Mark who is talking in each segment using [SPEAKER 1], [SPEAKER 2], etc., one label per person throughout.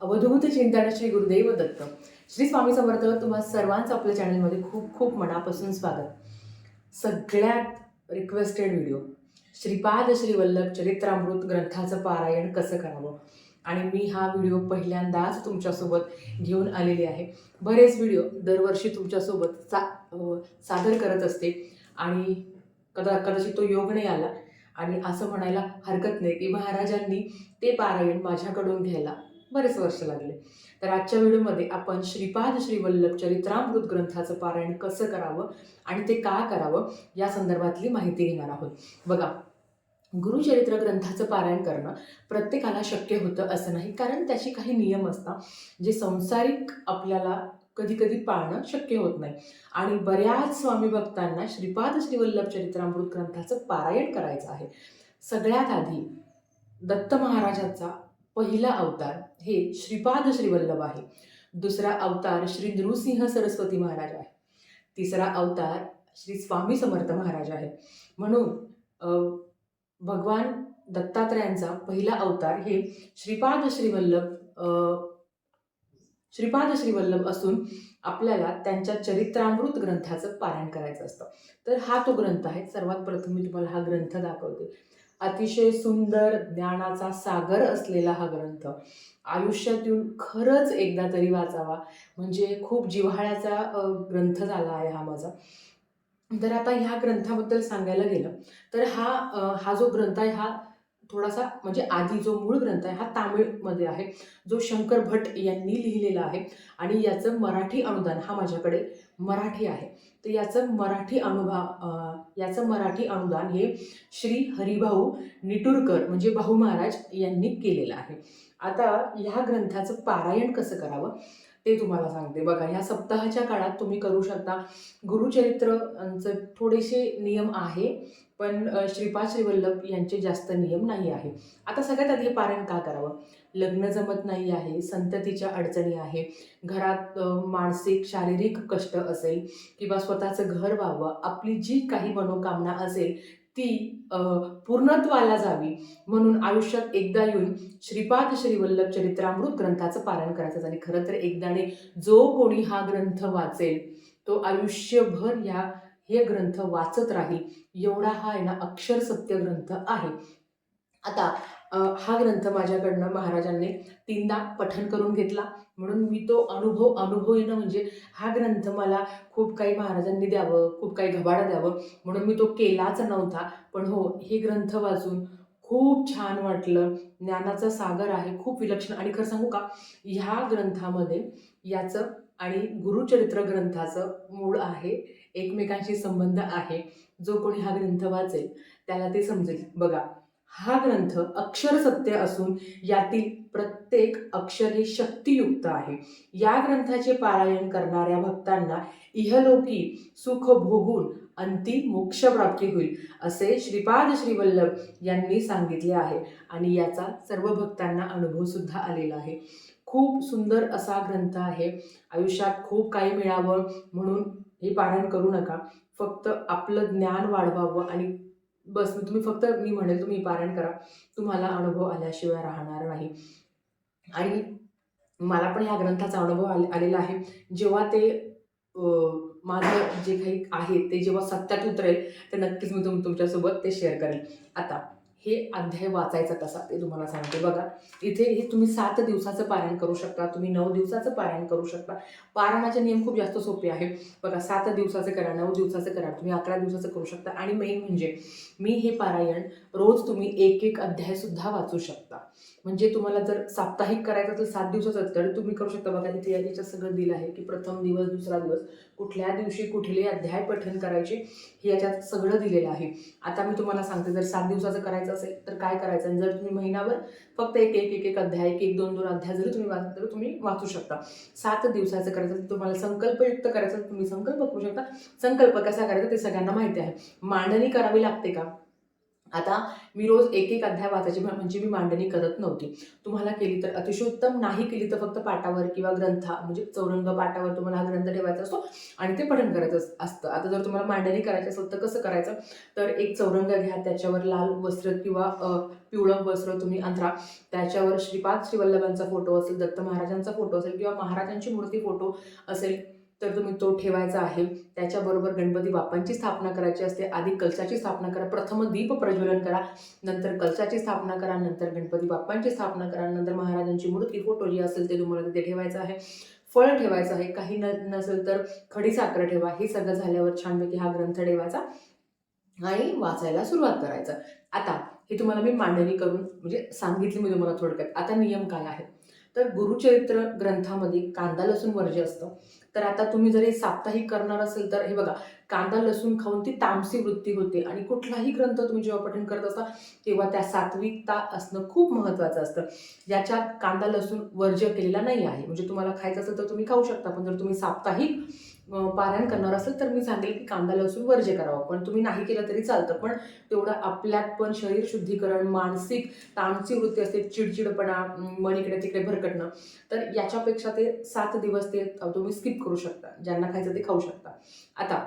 [SPEAKER 1] अवधूत चिंतन श्री गुरुदेव दत्त. श्री स्वामी समर्थ तुम्हा सर्वांचं आपल्या चॅनलमध्ये खूप खूप मनापासून स्वागत. सगळ्यात रिक्वेस्टेड व्हिडिओ श्रीपाद श्री वल्लभ चरित्रामृत ग्रंथाचं पारायण कसं करावं? आणि मी हा व्हिडिओ पहिल्यांदाच तुमच्यासोबत घेऊन आलेले आहे. बरेच व्हिडिओ दरवर्षी तुमच्यासोबत सा सादर करत असते. आणि कदा कदाचित तो योग नाही आला. आणि असं म्हणायला हरकत नाही की महाराजांनी ते पारायण माझ्याकडून घ्यायला बरेच वर्ष लागले. तर आजच्या व्हिडिओमध्ये आपण श्रीपाद श्रीवल्लभ चरित्रामृत ग्रंथाचं पारायण कसं करावं आणि ते का करावं या संदर्भातली माहिती घेणार आहोत. बघा गुरुचरित्र ग्रंथाचं पारायण करणं प्रत्येकाला शक्य होतं असं नाही. कारण त्याची काही नियम असतात जे संसारिक आपल्याला कधी कधी पाळणं शक्य होत नाही. आणि बऱ्याच स्वामी भक्तांना श्रीपाद श्रीवल्लभ चरित्रामृत ग्रंथाचं पारायण करायचं आहे. सगळ्यात आधी दत्त महाराजांचा पहिला अवतार हे श्रीपाद श्रीवल्लभ आहे. दुसरा अवतार श्री नृसिंह सरस्वती महाराज आहे. तिसरा अवतार श्री स्वामी समर्थ महाराज आहे. म्हणून भगवान दत्तात्रयांचा पहिला अवतार हे श्रीपाद श्रीवल्लभ श्रीपाद श्रीवल्लभ असून आपल्याला त्यांच्या चरित्रामृत ग्रंथाचं पारायण करायचं असतं. तर हा तो ग्रंथ आहे. सर्वात प्रथम मी तुम्हाला हा ग्रंथ दाखवते. अतिशय सुंदर ज्ञानाचा सागर असलेला हा ग्रंथ. आयुष्यात येऊन खरंच एकदा तरी वाचावा. म्हणजे खूप जिव्हाळ्याचा ग्रंथ झाला आहे हा माझा. तर आता ह्या ग्रंथाबद्दल सांगायला गेलं तर हा हा जो ग्रंथ आहे हा थोडासा म्हणजे आधी जो मूळ ग्रंथ आहे हा तामिळमध्ये आहे. जो शंकर भट यांनी लिहिलेला आहे आणि याचं मराठी अनुदान हा माझ्याकडे मराठी आहे. तर याचं मराठी अनुभा याचं मराठी अनुदान हे श्री हरिभाऊ निटुरकर म्हणजे भाऊ महाराज यांनी केलेलं आहे. आता ह्या ग्रंथाचं पारायण कसं करावं ते तुम्हाला सांगते. बघा ह्या सप्ताहाच्या काळात तुम्ही करू शकता. गुरुचरित्रचं थोडेसे नियम आहे. पण श्रीपाद श्रीवल्लभ यांचे जास्त नियम नाही आहे. आता सगळ्यात आधी पारण का करावं? लग्न जमत नाही आहे संततीच्या अडचणी आहे घरात मानसिक शारीरिक कष्ट असेल किंवा स्वतःचं घर व्हावं आपली जी काही मनोकामना असेल ती पूर्णत्वाला जावी. म्हणून आयुष्यात एकदा येऊन श्रीपाद श्रीवल्लभ चरित्रामृत ग्रंथाचं पारण करायचं आणि खरं तर एकदाने जो कोणी हा ग्रंथ वाचेल तो आयुष्यभर या हे ग्रंथ वाचत राहील एवढा हा आहे ना अक्षर सत्य ग्रंथ आहे. आता हा ग्रंथ माझ्याकडनं महाराजांनी तीनदा पठन करून घेतला. म्हणून मी तो अनुभव अनुभव येणं म्हणजे हा ग्रंथ मला खूप काही महाराजांनी द्यावं खूप काही घबाडं द्यावं म्हणून मी तो केलाच नव्हता. पण हो हे ग्रंथ वाचून खूप छान वाटलं. ज्ञानाचा सागर आहे खूप विलक्षण. आणि खरं सांगू का ह्या ग्रंथामध्ये याचं आणि गुरुचरित्र ग्रंथाचं मूळ आहे एकमेकांशी संबंध आहे जो कोणी हा ग्रंथ वाचेल त्याला ते समजेल. बघा हा ग्रंथ अक्षर सत्य असून यातील प्रत्येक अक्षर हे शक्तियुक्त आहे. या ग्रंथाचे पारायण करणाऱ्या भक्तांना इहलोकी सुख भोगून अंतिम मोक्ष प्राप्ती होईल असे श्रीपाद श्रीवल्लभ यांनी सांगितले आहे. आणि याचा सर्व भक्तांना अनुभव सुद्धा आलेला आहे. खूप सुंदर असा ग्रंथ आहे. आयुष्यात खूप काही मिळावं म्हणून हे पारायण करू नका. फक्त आपलं ज्ञान वाढवावं आणि बस तुम्ही फक्त मी म्हणेल तुम्ही पारायण करा. तुम्हाला अनुभव आल्याशिवाय राहणार नाही. आणि मला पण ह्या ग्रंथाचा अनुभव आले आलेला आहे. जेव्हा ते माझं जे काही आहे ते जेव्हा सत्यात उतरेल तर नक्कीच मी तुम तुमच्यासोबत ते शेअर करेल आता हे अध्याय वाचायचा तसा ते तुम्हाला सांगते. बघा इथे हे तुम्ही सात दिवसाचं पारायण करू शकता तुम्ही नऊ दिवसाचं पारायण करू शकता. पारायणाचे नियम खूप जास्त सोपे आहे बघा सात दिवसाचं करा नऊ दिवसाचं करा तुम्ही अकरा दिवसाचं करू शकता. आणि मेन म्हणजे मी हे पारायण रोज तुम्ही एक एक अध्यायसुद्धा वाचू शकता. म्हणजे तुम्हाला जर साप्ताहिक करायचं तर सात दिवसाचं तर तुम्ही करू शकता. बघा तिथे याच्यात सगळं दिलं आहे की प्रथम दिवस दुसरा दिवस. कुठल्या दिवशी कुठले अध्याय पठण करायचे हे याच्यात सगळं दिलेलं आहे. आता मी तुम्हाला सांगते जर सात दिवसाचं करायचं असेल तर काय करायचं? आणि जर तुम्ही महिनाभर फक्त एक एक एक एक अध्याय एक एक दोन दोन अध्याय जरी तुम्ही वाचले तर तुम्ही वाचू शकता. सात दिवसाचं करायचं तुम्हाला संकल्पयुक्त करायचं तुम्ही संकल्प करू शकता. संकल्प कसा करायचा ते सगळ्यांना माहिती आहे. मांडणी करावी लागते का? आता मी रोज एक एक अध्याय वाचायची म्हणजे मी मांडणी करत नव्हती. तुम्हाला केली तर अतिशयोत्तम नाही केली तर फक्त पाटावर किंवा ग्रंथा म्हणजे चौरंग पाटावर तुम्हाला हा ग्रंथ ठेवायचा असतो आणि ते पठण करायचं असतं. आता जर तुम्हाला मांडणी करायची असेल तर कसं करायचं? तर एक चौरंग घ्या त्याच्यावर लाल वस्त्र किंवा पिवळं वस्त्र तुम्ही अंतरा त्याच्यावर श्रीपाद श्रीवल्लभांचा फोटो असेल दत्त महाराजांचा फोटो असेल किंवा महाराजांची मूर्ती फोटो असेल तर तुम्ही तो ठेवायचा आहे. त्याच्याबरोबर गणपती बाप्पांची स्थापना करायची असते. आधी कलशाची स्थापना करा. प्रथम दीप प्रज्वलन करा. नंतर कलशाची स्थापना करा. नंतर गणपती बाप्पांची स्थापना करा. नंतर महाराजांची मूर्ती फोटो जी असेल ते तुम्हाला तिथे ठेवायचं आहे. फळ ठेवायचं आहे. काही न नसेल तर खडी साखर ठेवा. हे सगळं झाल्यावर छानपैकी हा ग्रंथ ठेवायचा आणि वाचायला सुरुवात करायचं. आता हे तुम्हाला मी मांडणी करून म्हणजे सांगितली मी तुम्हाला थोडक्यात. आता नियम काय आहे तर गुरुचरित्र ग्रंथामध्ये कांदा लसूण वर्ज्य असतं. तर आता तुम्ही जर हे साप्ताहिक करणार असेल तर हे बघा कांदा लसूण खाऊन ती तामसी वृत्ती होते आणि कुठलाही ग्रंथ तुम्ही जेव्हा पठण करत असता तेव्हा त्या सात्विकता असणं खूप महत्त्वाचं असतं. याच्यात कांदा लसूण वर्ज्य केलेला नाही आहे. म्हणजे तुम्हाला खायचं असेल तर तुम्ही खाऊ शकता पण जर तुम्ही साप्ताहिक पारायण करणार असेल तर मी सांगेल की कांदा लसूण वर्ज्य करावं. पण तुम्ही नाही केलं तरी चालतं पण तेवढं आपल्यात पण शरीर शुद्धीकरण मानसिक ताणची वृत्ती असते चिडचिडपणा मन इकडे तिकडे भरकटणं तर याच्यापेक्षा ते सात दिवस ते तुम्ही स्किप करू शकता. ज्यांना खायचं ते खाऊ शकता. आता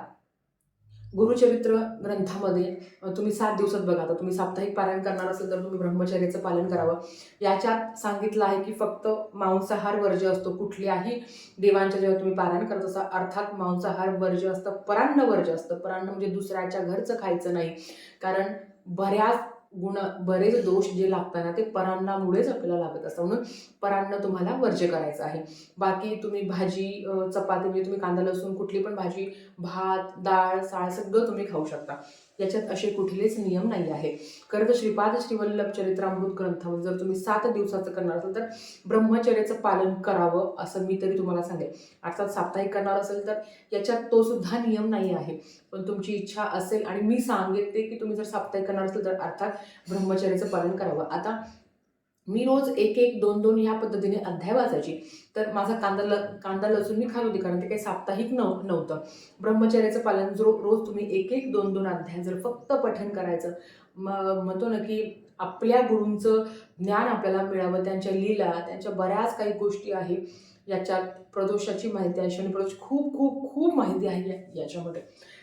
[SPEAKER 1] गुरुचरित्र ग्रंथामध्ये तुम्ही सात दिवसात बघा. आता तुम्ही साप्ताहिक पारायण करणार असेल तर तुम्ही ब्रह्मचर्याचं पालन करावं. याच्यात सांगितलं आहे की फक्त मांसाहार वर्ज्य असतो. कुठल्याही देवांच्या जेव्हा तुम्ही पारायण करत असा अर्थात मांसाहार वर्ज्य असतं परान्न वर्ज्य असतं. परान्न म्हणजे दुसऱ्याच्या घरचं खायचं नाही. कारण बऱ्याच गुण बरेच दोष जे लागतात ना ते परांनामुळेच आपल्याला लागत असतात. म्हणून परांना तुम्हाला वर्ज्य करायचं आहे. बाकी तुम्ही भाजी चपाती म्हणजे तुम्ही कांदा लसूण कुठली पण भाजी भात डाळ साळ सगळं तुम्ही खाऊ शकता. याच्यात असे कुठलेच नियम नाही आहे. खरं तर श्रीपाद श्रीवल्लभ चरित्रामृत ग्रंथामध्ये जर तुम्ही सात दिवसाचं करणार असाल तर ब्रह्मचर्याचं पालन करावं असं मी तरी तुम्हाला सांगेल अर्थात साप्ताहिक करणार असेल तर याच्यात तो सुद्धा नियम नाही आहे. पण तुमची इच्छा असेल आणि मी सांगितले की तुम्ही जर साप्ताहिक करणार असेल तर अर्थात ब्रह्मचर्याचं पालन करावं. आता मी रोज एक एक दोन दोन ह्या पद्धतीने अध्याय वाचायची. तर माझा कांदा ल कांदा लसूण मी खात होती कारण ते काही साप्ताहिक नव नव्हतं. ब्रह्मचर्याचं पालन जो रोज तुम्ही एक एक दोन दोन अध्याय जर फक्त पठन करायचं मग म्हणतो ना की आपल्या गुरूंचं ज्ञान आपल्याला मिळावं त्यांच्या लीला त्यांच्या बऱ्याच काही गोष्टी आहे याच्यात प्रदोषाची माहिती आहे आणि प्रदोष खूप खूप खूप माहिती आहे याच्यामध्ये.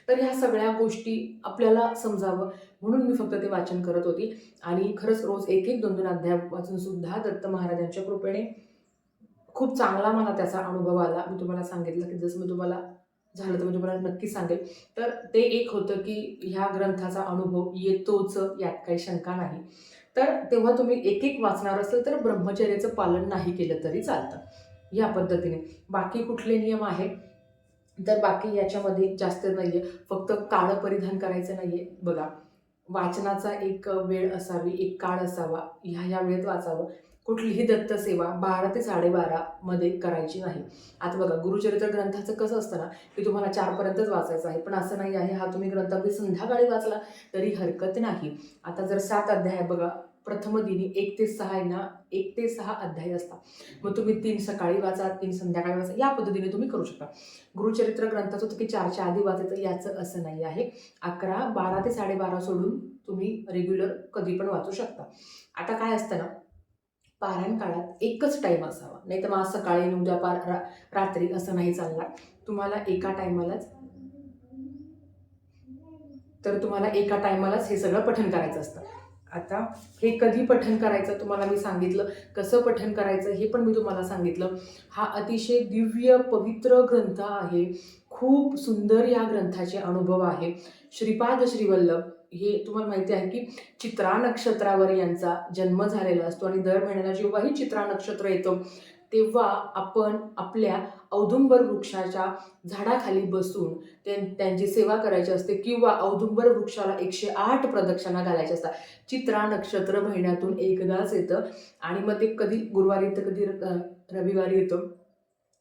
[SPEAKER 1] तर ह्या सगळ्या गोष्टी आपल्याला समजावं. म्हणून मी फक्त ते वाचन करत होती. आणि खरंच रोज एक एक दोन दोन अध्याय वाचून सुद्धा दत्त महाराजांच्या कृपेने खूप चांगला मला त्याचा अनुभव आला. मी तुम्हाला सांगितलं की जसं मी तुम्हाला झालं तर मी तुम्हाला नक्की सांगेल. तर ते एक होतं की ह्या ग्रंथाचा अनुभव येतोच यात काही शंका नाही. तर तेव्हा तुम्ही एक एक वाचणार असेल तर ब्रह्मचर्याचं पालन नाही केलं तरी चालतं. या पद्धतीने. बाकी कुठले नियम आहेत? तर बाकी याच्यामध्ये जास्त नाही आहे फक्त काळं परिधान करायचं नाही आहे बघा वाचनाचा एक वेळ असावी एक काळ असावा ह्या ह्या वेळेत वाचावं. कुठलीही दत्त सेवा बारा ते साडेबारामध्ये करायची नाही. आता बघा गुरुचरित्र ग्रंथाचं कसं असतं ना की तुम्हाला चारपर्यंतच वाचायचं आहे. पण असं नाही आहे. हा तुम्ही ग्रंथ अगदी संध्याकाळी वाचला तरी हरकत नाही. आता जर सात अध्याय आहे बघा प्रथम दिनी एक ते सहा आहे ना एक ते सहा अध्याय असतात. मग तुम्ही तीन सकाळी वाचा तीन संध्याकाळी वाचा या पद्धतीने तुम्ही करू शकता. गुरुचरित्र ग्रंथाचं होतं की चारच्या आधी वाचायचं याचं असं नाही आहे. अकरा बारा ते साडेबारा सोडून तुम्ही रेग्युलर कधी पण वाचू शकता. आता काय असतं ना पारायण काळात एकच टाईम असावा. नाही तर मग आज सकाळी आणि उद्या पार रा रात्री असं नाही चालणार. तुम्हाला एका टायमालाच तर तुम्हाला एका टायमालाच हे सगळं पठण करायचं असतं. आता हे कधी पठन करायचं तुम्हाला मी सांगितलं कसं पठन करायचं हे पण मी तुम्हाला सांगितलं. हा अतिशय दिव्य पवित्र ग्रंथ आहे. खूप सुंदर या ग्रंथाचे अनुभव आहे. श्रीपाद श्रीवल्लभ हे तुम्हाला माहिती आहे की चित्रा नक्षत्रावर यांचा जन्म झालेला असतो आणि दर महिन्याला जेव्हाही चित्रा नक्षत्र येतं तेव्हा आपण आपल्या औदुंबर वृक्षाच्या झाडाखाली बसून त्यां त्यांची सेवा करायची असते किंवा औदुंबर वृक्षाला एकशे आठ प्रदक्षिणा घालायच्या असतात. चित्रा नक्षत्र महिन्यातून एकदाच येतं. आणि मग ते कधी गुरुवारी तर कधी र- रविवारी येतं.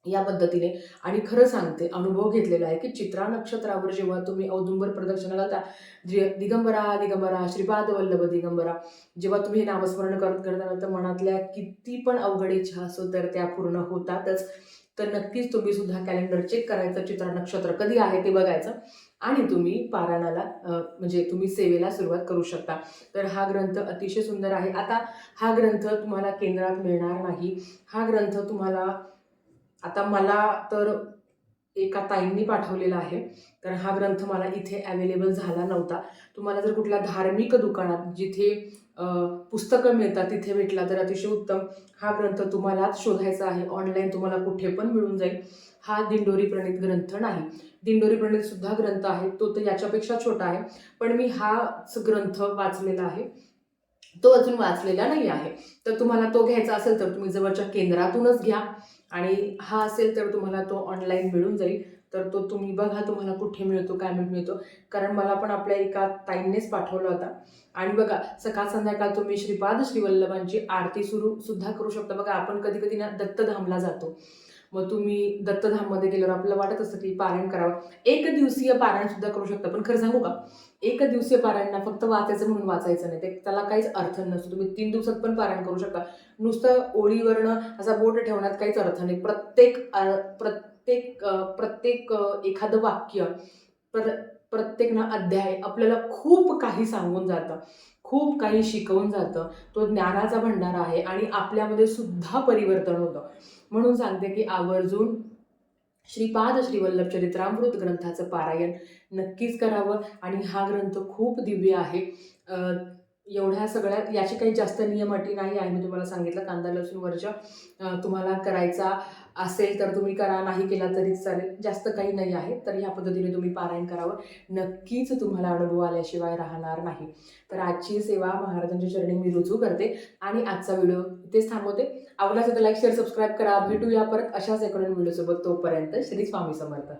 [SPEAKER 1] या पद्धतीने. आणि खरं सांगते अनुभव घेतलेला आहे की चित्रा नक्षत्रावर जेव्हा तुम्ही औदुंबर प्रदर्शनाला घालता जे दिगंबरा दिगंबरा श्रीपाद वल्लभ दिगंबरा जेव्हा तुम्ही हे नामस्मरण करत करताना तर मनातल्या किती पण अवघड इच्छा असो तर त्या पूर्ण होतातच. तर नक्कीच तुम्ही सुद्धा कॅलेंडर चेक करायचं चित्रा नक्षत्र कधी आहे ते बघायचं. आणि तुम्ही पारायणाला म्हणजे तुम्ही सेवेला सुरुवात करू शकता. तर हा ग्रंथ अतिशय सुंदर आहे. आता हा ग्रंथ तुम्हाला केंद्रात मिळणार नाही. हा ग्रंथ तुम्हाला आता मला तर एका ताईंनी पाठवलेला आहे. तर हा ग्रंथ मला इथे अवेलेबल झाला नव्हता. तुम्हाला जर कुठल्या धार्मिक दुकानात जिथे पुस्तकं मिळतात तिथे भेटला तर अतिशय उत्तम. हा ग्रंथ तुम्हालाच शोधायचा आहे. ऑनलाईन तुम्हाला कुठे पण मिळून जाईल. हा दिंडोरी प्रणित ग्रंथ नाही. दिंडोरी प्रणित सुद्धा ग्रंथ आहे. तो तर याच्यापेक्षा छोटा आहे. पण मी हाच ग्रंथ वाचलेला आहे. तो अजून वाचलेला नाही आहे. तर तुम्हाला तो घ्यायचा असेल तर तुम्ही जवळच्या केंद्रातूनच घ्या. आणि हा असेल तर तुम्हाला तो ऑनलाईन मिळून जाईल. तर तो तुम्ही बघा तुम्हाला कुठे मिळतो काय मिळतो. कारण मला पण आपल्या एका ताईंनेच पाठवला होता. आणि बघा सकाळ संध्याकाळ तुम्ही श्रीपाद श्रीवल्लभांची आरती सुरू सुद्धा करू शकता. बघा आपण कधी कधी ना दत्तधामला जातो. मग तुम्ही दत्तधाममध्ये गेल्यावर आपल्याला वाटत असतं की पारायण करावं. एक दिवसीय पारायण सुद्धा करू शकता. पण खरं सांगू का? एक दिवसीय पारायण फक्त वाचायचं म्हणून वाचायचं नाही. ते त्याला काहीच अर्थ नसतो. तुम्ही तीन दिवसात पण पारायण करू शकता. नुसतं ओळीवरनं असा बोट ठेवण्यात काहीच अर्थ नाही. प्रत्येक प्रत्येक प्रत्येक एखादं वाक्य प्र प्रत्येक ना अध्याय आपल्याला खूप काही सांगून जातं. खूप काही शिकवून जातं. तो ज्ञानाचा भंडार आहे आणि आपल्यामध्ये सुद्धा परिवर्तन होतं. म्हणून सांगते की आवर्जून श्रीपाद श्रीवल्लभ चरित्रामृत ग्रंथाचं पारायण नक्कीच करावं. आणि हा ग्रंथ खूप दिव्य आहे. एवढ्या सगळ्या याची काही जास्त नियम अटी नाही आहे. मी तुम्हाला सांगितलं कांदा लसूण वर्ज तुम्हाला करायचा असेल तर तुम्ही करा नाही केला तरी चालेल. जास्त काही नाही आहे. तर ह्या पद्धतीने तुम्ही पारायण करावं. नक्कीच तुम्हाला अनुभव आल्याशिवाय राहणार नाही. तर आजची सेवा महाराजांच्या चरणी मी रुजू करते आणि आजचा व्हिडिओ इथेच थांबवते. आवडला असेल तर लाईक शेअर सबस्क्राईब करा. भेटूया परत अशाच एकडून व्हिडिओसोबत तोपर्यंत. श्री स्वामी समर्थ.